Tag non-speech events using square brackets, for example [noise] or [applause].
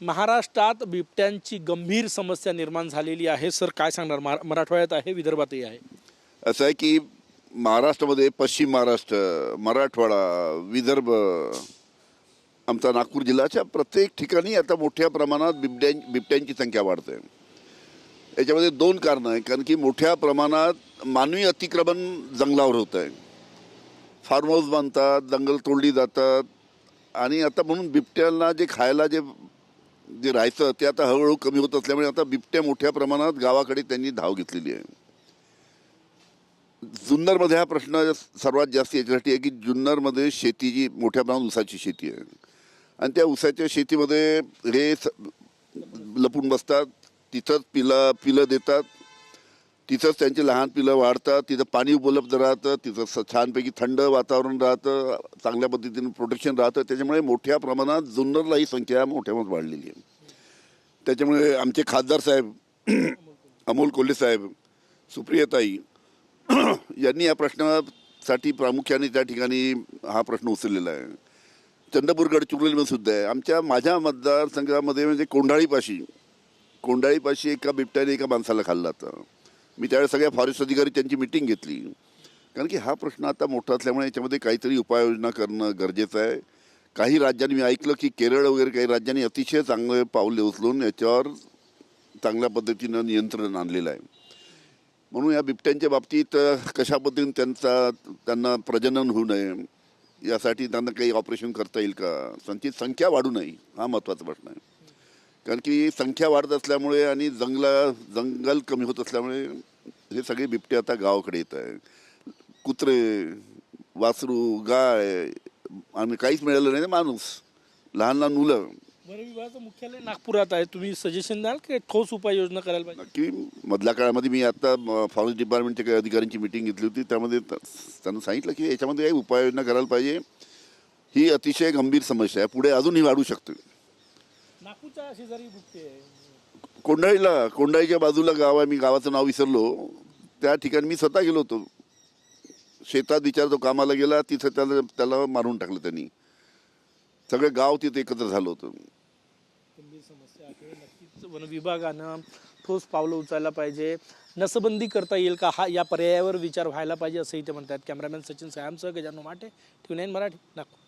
महाराष्ट्रात बिबट्यांची गंभीर समस्या निर्माण झालेली आहे. सर काय सांगणार? मरा- मराठवाड्यात आहे विदर्भातही आहे. असं आहे की महाराष्ट्रामध्ये पश्चिम महाराष्ट्र मराठवाडा विदर्भ आमचा नागपूर जिल्ह्याच्या प्रत्येक ठिकाणी आता मोठ्या प्रमाणात बिबट्यां बिबट्यांची संख्या वाढते. याच्यामध्ये दोन कारणं आहे कारण की मोठ्या प्रमाणात मानवी अतिक्रमण जंगलावर होत आहे फार्म हाऊस बांधतात जंगल तोडली जातात. आणि आता म्हणून बिबट्यांना जे खायला जे जे राहायचं ते आता हळूहळू कमी होत असल्यामुळे आता बिबट्या मोठ्या प्रमाणात गावाकडे त्यांनी धाव घेतलेली आहे. जुन्नरमध्ये हा प्रश्न सर्वात जास्त याच्यासाठी आहे की जुन्नरमध्ये शेती जी मोठ्या प्रमाणात ऊसाची शेती आहे. आणि त्या ऊसाच्या शेतीमध्ये हे लपून बसतात तिथंच पिलं पिलं देतात तिथंच त्यांची लहान पिलं वाढतात तिथं पाणी उपलब्ध राहतं तिथं स- छानपैकी थंड वातावरण राहतं चांगल्या पद्धतीने प्रोटेक्शन राहतं. त्याच्यामुळे मोठ्या प्रमाणात जुन्नरला ही संख्या मोठ्या प्रमाणात वाढलेली आहे. त्याच्यामुळे आमचे खासदार साहेब [clears throat] अमोल कोल्हे साहेब सुप्रियताई [clears throat] यांनी या प्रश्नासाठी प्रामुख्याने त्या ठिकाणी हा प्रश्न उचललेला आहे. चंद्रपूरगड गडचिरोलीमध्ये सुद्धा आहे. आमच्या माझ्या मतदारसंघामध्ये म्हणजे कोंढाळीपाशी कोंढाळीपाशी एका बिबट्याने एका माणसाला खाल्ला होता. मी त्यावेळेस सगळ्या फॉरेस्ट अधिकारी त्यांची मिटिंग घेतली. कारण की हा प्रश्न आता मोठा असल्यामुळे याच्यामध्ये काहीतरी उपाययोजना करणं गरजेचं आहे. काही राज्यांनी मी ऐकलं की केरळ वगैरे काही राज्यांनी अतिशय चांगले पावले उचलून याच्यावर चांगल्या पद्धतीनं नियंत्रण आणलेलं आहे. म्हणून या बिबट्यांच्या बाबतीत कशा पद्धतीने त्यांचा त्यांना प्रजनन होऊ नये यासाठी त्यांना काही ऑपरेशन करता येईल का? त्यांची संख्या वाढू नये हा महत्त्वाचा प्रश्न आहे. कारण की संख्या वाढत असल्यामुळे आणि जंगला जंगल कमी होत असल्यामुळे हे सगळे बिबटे आता गावाकडे येत आहे कुत्रे वासरू गाय आणि काहीच मिळालं नाही माणूस. लहान लहान मुलं. वन विभागाचं मुख्यालय नागपुरात आहे. तुम्ही सजेशन द्याल की ठोस उपाययोजना करायला पाहिजे? नक्की. मधल्या काळामध्ये मी आता फॉरेस्ट डिपार्टमेंटच्या काही अधिकाऱ्यांची मिटिंग घेतली होती. त्यामध्ये त्यांना सांगितलं की याच्यामध्ये काही उपाययोजना करायला पाहिजे. ही अतिशय गंभीर समस्या आहे. पुढे अजूनही वाढू शकते. नागपूरच्या शेजारी कोंढाळीला कोंढाळीच्या बाजूला गाव आहे मी गावाचं नाव विसरलो. त्या ठिकाणी मी स्वतः गेलो होतो. शेतात विचार तो कामाला गेला तिथं त्याला त्याला मारून टाकलं त्यांनी. सगळं गाव तिथे एकत्र झालं होतं. गंभीर समस्या आहे. नक्कीच वन विभागानं ठोस पावलं उचलायला पाहिजे. नसबंदी करता येईल का? हा या पर्यायावर विचार व्हायला पाहिजे असंही ते म्हणतात. कॅमेरामॅन सचिन सायामसह गजानन माटे टी नाईन मराठी नागपूर.